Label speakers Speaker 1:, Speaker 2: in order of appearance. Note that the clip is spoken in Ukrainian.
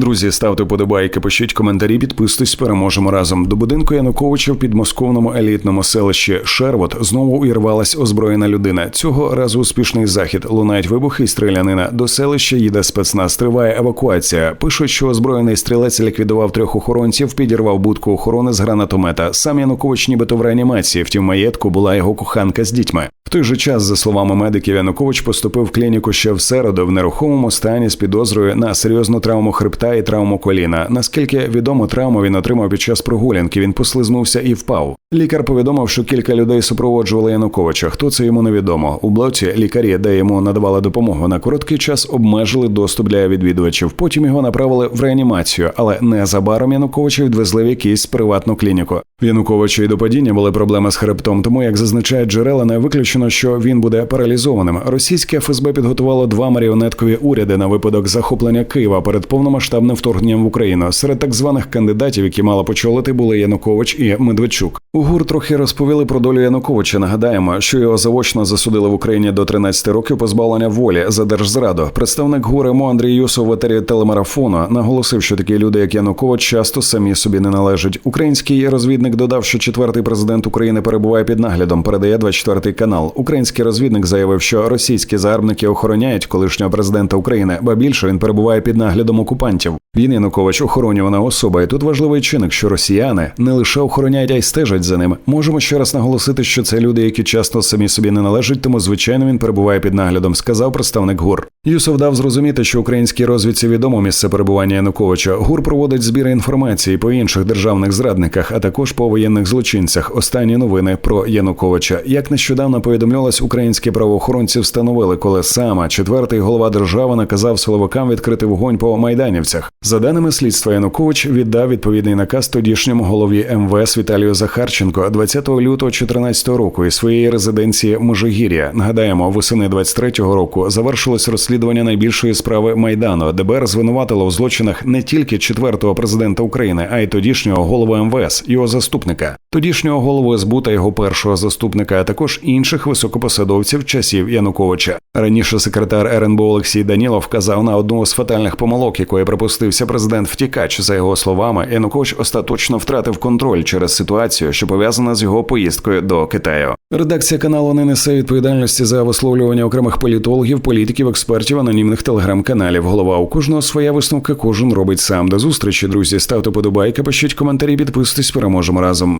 Speaker 1: Друзі, ставте подобайки, пишіть коментарі, підписуйтесь, переможемо разом. До будинку Януковича в підмосковному елітному селищі Шервот знову увірвалась озброєна людина. Цього разу успішний захід. Лунають вибухи і стрілянина. До селища їде спецназ. Триває евакуація. Пишуть, що озброєний стрілець ліквідував трьох охоронців, підірвав будку охорони з гранатомета. Сам Янукович, нібито в реанімації. Втім, маєтку була його коханка з дітьми. Той же час, за словами медиків, Янукович поступив в клініку ще в середу в нерухомому стані з підозрою на серйозну травму хребта і травму коліна. Наскільки відомо, травму він отримав під час прогулянки. Він послизнувся і впав. Лікар повідомив, що кілька людей супроводжували Януковича. Хто це йому невідомо. У блоці лікарі, де йому надавали допомогу, на короткий час обмежили доступ для відвідувачів. Потім його направили в реанімацію, але незабаром Януковича відвезли в якийсь приватну клініку. В Януковича і до падіння були проблеми з хребтом, тому як зазначають джерела, не виключено, що він буде паралізованим. Російське ФСБ підготувало два маріонеткові уряди на випадок захоплення Києва перед повномасштабним вторгненням в Україну. Серед так званих кандидатів, які мали почолити, були Янукович і Медведчук. У ГУР трохи розповіли про долю Януковича. Нагадаємо, що його заочно засудили в Україні до 13 років позбавлення волі за держзраду. Представник ГУР МО Андрій Юсов в етері телемарафону наголосив, що такі люди, як Янукович, часто самі собі не належать. Український розвідник додав, що четвертий президент України перебуває під наглядом. Передає 24 канал. Український розвідник заявив, що російські загарбники охороняють колишнього президента України, ба більше він перебуває під наглядом окупантів. Він Янукович охоронювана особа, і тут важливий чинник, що росіяни не лише охороняють, а й стежать за ним. Можемо ще раз наголосити, що це люди, які часто самі собі не належать, тому звичайно він перебуває під наглядом, сказав представник ГУР. Юсов дав зрозуміти, що українській розвідці відомо місце перебування Януковича. ГУР проводить збір інформації по інших державних зрадниках, а також по воєнних злочинцях. Останні новини про Януковича. Як нещодавно повідомлялось, українські правоохоронці встановили, коли саме четвертий голова держави наказав силовикам відкрити вогонь по майданівцях. За даними слідства, Янукович віддав відповідний наказ тодішньому голові МВС Віталію Захарченко 20 лютого 2014 року із своєї резиденції Межигір'я. Нагадаємо, восени 23-го року завершилось розслідування найбільшої справи майдану. ДБР звинуватило в злочинах не тільки четвертого президента України, а й тодішнього голову МВС, його заступника, тодішнього голову СБУ та його першого заступника, а також інших високопосадовців часів Януковича. Раніше секретар РНБО Олексій Данілов вказав на одну з фатальних помилок, якої припустився президент втікач. За його словами, Янукович остаточно втратив контроль через ситуацію, що пов'язана з його поїздкою до Китаю. Редакція каналу не несе відповідальності за висловлювання окремих політологів, політиків, експертів, анонімних телеграм-каналів. Голова у кожного своя висновка, кожен робить сам. До зустрічі, друзі. Ставте подобайки, пишіть коментарі, підписуйтесь, переможемо разом.